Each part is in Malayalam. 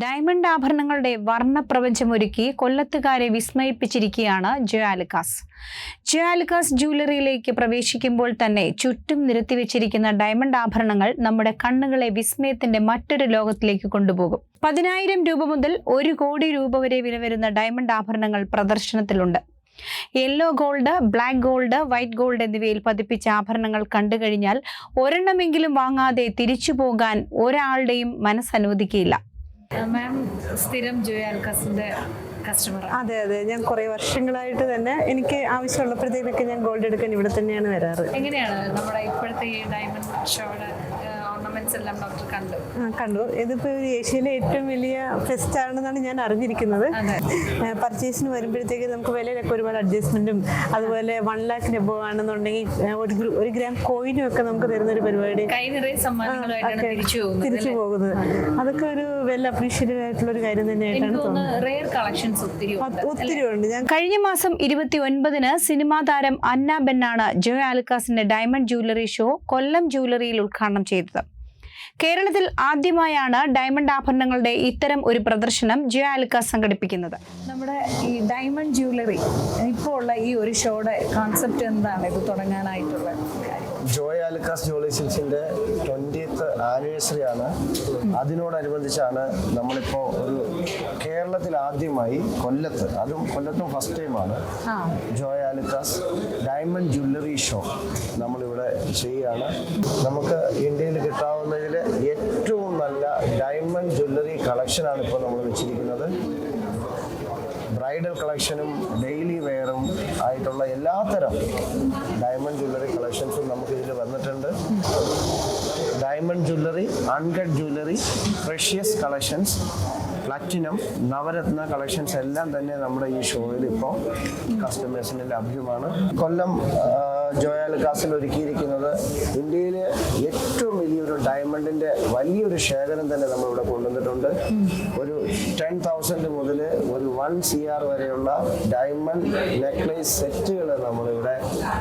ഡയമണ്ട് ആഭരണങ്ങളുടെ വർണപ്രപഞ്ചമൊരുക്കി കൊല്ലത്തുകാരെ വിസ്മയിപ്പിച്ചിരിക്കുകയാണ് ജോയാലിക്കാസ് ജോയാലിക്കാസ് ജ്വല്ലറിയിലേക്ക് പ്രവേശിക്കുമ്പോൾ തന്നെ ചുറ്റും നിരത്തിവെച്ചിരിക്കുന്ന ഡയമണ്ട് ആഭരണങ്ങൾ നമ്മുടെ കണ്ണുകളെ വിസ്മയത്തിന്റെ മറ്റൊരു ലോകത്തിലേക്ക് കൊണ്ടുപോകും. പതിനായിരം രൂപ മുതൽ ഒരു കോടി രൂപ വരെ വില വരുന്ന ഡയമണ്ട് ആഭരണങ്ങൾ പ്രദർശനത്തിലുണ്ട്. Yellow gold black gold white gold എന്നിവയിൽ പതിപ്പിച്ച ആഭരണങ്ങൾ കണ്ടു കഴിഞ്ഞാൽ ഒരെണ്ണമെങ്കിലും വാങ്ങാതെ തിരിച്ചു പോകാൻ ഒരാളുടെയും മനസ്സനുവദിക്കില്ല മാം സ്ഥിരം ജോയ് ആൽക്കാസിന്റെ കസ്റ്റമർ അതെ അതെ. ഞാൻ കുറെ വർഷങ്ങളായിട്ട് തന്നെ എനിക്ക് ആവശ്യമുള്ളപ്പോഴത്തേക്കൊക്കെ ഞാൻ ഗോൾഡ് എടുക്കാൻ ഇവിടെ തന്നെയാണ് വരാറ്. എങ്ങനെയാണ് നമ്മുടെ ഇപ്പോഴത്തെ ഈ ഡയമണ്ട് ഷോയുടെ ഓർണമെന്റ്സ് എല്ലാം ഡോക്ടർ കണ്ടു. കണ്ടു. ഇതിപ്പോ ഒരു ഏഷ്യയിലെ ഏറ്റവും വലിയ ഫെസ്റ്റ് ആണെന്നാണ് ഞാൻ അറിഞ്ഞിരിക്കുന്നത്. പർച്ചേസിന് വരുമ്പോഴത്തേക്ക് നമുക്ക് വിലയിലൊക്കെ ഒരുപാട് അഡ്ജസ്റ്റ്മെന്റും അതുപോലെ വൺ ലാക്ക് എബോ ആണെന്നുണ്ടെങ്കിൽ ഒരു ഒരു ഗ്രാം കോയിനും ഒക്കെ നമുക്ക് തരുന്ന ഒരു പരിപാടി. കൈ നിറയെ സമ്മാനങ്ങളായിട്ടാണ് തിരിച്ചു പോകുന്നത് അതൊക്കെ ഒരു വെൽ അപ്രീഷിയേറ്റഡ് ആയിട്ടുള്ള ഒരു കാര്യം തന്നെയായിട്ടാണ് എനിക്ക് തോന്നുന്നത്. തോന്നുന്നു റെയർ കളക്ഷൻസ് ഒത്തിരി ഉണ്ട്. ഞാൻ കഴിഞ്ഞ മാസം ഇരുപത്തി ഒൻപതിന് സിനിമാ താരം അന്ന ബെന്നാണ് ജോ ആലുക്കാസിന്റെ ഡയമണ്ട് ജ്വല്ലറി ഷോ കൊല്ലം ജ്വല്ലറിയിൽ ഉദ്ഘാടനം ചെയ്തത്. കേരളത്തിൽ ആദ്യമായാണ് ഡയമണ്ട് ആഭരണങ്ങളുടെ ഇത്തരം ഒരു പ്രദർശനം ജിയാലിക്ക സംഘടിപ്പിക്കുന്നത്. നമ്മുടെ ഈ ഡയമണ്ട് ജ്വല്ലറി ഇപ്പോൾ ഉള്ള ഈ ഒരു ഷോയുടെ കോൺസെപ്റ്റ് എന്താണ്? ഇത് തുടങ്ങാനായിട്ടുള്ള കാര്യം. ജോയ് ആലുക്കാസ് ജോളി സിൽസിന്റെ ട്വന്റിയത്ത് ആനിവേഴ്സറി ആണ്. അതിനോടനുബന്ധിച്ചാണ് നമ്മളിപ്പോ ഒരു കേരളത്തിൽ ആദ്യമായി കൊല്ലത്ത് അതും കൊല്ലത്തും ഫസ്റ്റ് ടൈമാണ് ആ. Joy Alukkas diamond jewellery show നമ്മളിവിടെ ചെയ്യുകയാണ്. നമുക്ക് ഇന്ത്യയിൽ കിട്ടാവുന്നതിൽ ഏറ്റവും നല്ല ഡയമണ്ട് ജ്വല്ലറി കളക്ഷനാണ് ഇപ്പോൾ നമ്മൾ വെച്ചിരിക്കുന്നത്. ബ്രൈഡൽ കളക്ഷനും ഡെയിലി വെയറും ആയിട്ടുള്ള എല്ലാത്തരം ഡയമണ്ട് ജ്വല്ലറി കളക്ഷൻസും നമുക്ക് ഇതിൽ വന്നിട്ടുണ്ട്. Diamond jewellery uncut jewellery precious collections platinum Navaratna collections എല്ലാം തന്നെ നമ്മുടെ ഈ ഷോയിൽ ഇപ്പോൾ കസ്റ്റമേഴ്സിന് ലഭ്യമാണ്. കൊല്ലം ജോയാൽ കാസിൽ ഒരുക്കിയിരിക്കുന്നത് ഇന്ത്യയിലെ ഏറ്റവും ഡയമണ്ടിന്റെ വലിയൊരു ശേഖരം തന്നെ നമ്മൾ ഇവിടെ കൊണ്ടുവന്നിട്ടുണ്ട്. ഒരു ടെൻ തൗസൻഡ് മുതൽ ഒരു വൺ സി ആർ വരെയുള്ള ഡയമണ്ട് നെക്ലേസ് സെറ്റുകൾ നമ്മൾ ഇവിടെ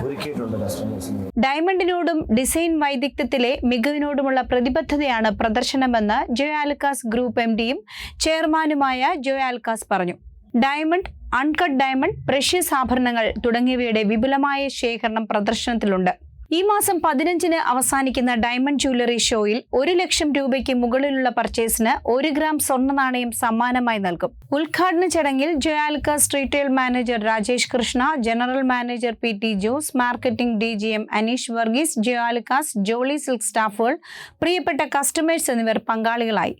ഒരുക്കിയിട്ടുണ്ട് കസ്റ്റമേഴ്സിന് ഡയമണ്ടിനോടും ഡിസൈൻ വൈദഗ്ധ്യത്തിലെ മികവിനോടുമുള്ള പ്രതിബദ്ധതയാണ് പ്രദർശനമെന്ന് ജോയ് ആൽക്കാസ് ഗ്രൂപ്പ് എം ഡിയും ചെയർമാനുമായ ജോയ് ആൽക്കാസ് പറഞ്ഞു. ഡയമണ്ട് അൺകട്ട് ഡയമണ്ട് പ്രഷ്യസ് ആഭരണങ്ങൾ തുടങ്ങിയവയുടെ വിപുലമായ ശേഖരണം പ്രദർശനത്തിലുണ്ട്. ഈ മാസം പതിനഞ്ചിന് അവസാനിക്കുന്ന ഡയമണ്ട് ജ്വല്ലറി ഷോയിൽ ഒരു ലക്ഷം രൂപയ്ക്ക് മുകളിലുള്ള പർച്ചേസിന് ഒരു ഗ്രാം സ്വർണ നാണയം സമ്മാനമായി നൽകും. ഉദ്ഘാടന ചടങ്ങിൽ Joyalukkas retail manager Rajesh Krishna general manager P T Jose marketing D G M Aneesh Varghese Joyalukkas Jolly silk സ്റ്റാഫുകൾ പ്രിയപ്പെട്ട കസ്റ്റമേഴ്സ് എന്നിവർ പങ്കാളികളായി.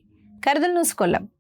കരുതൽ ന്യൂസ് കൊല്ലം.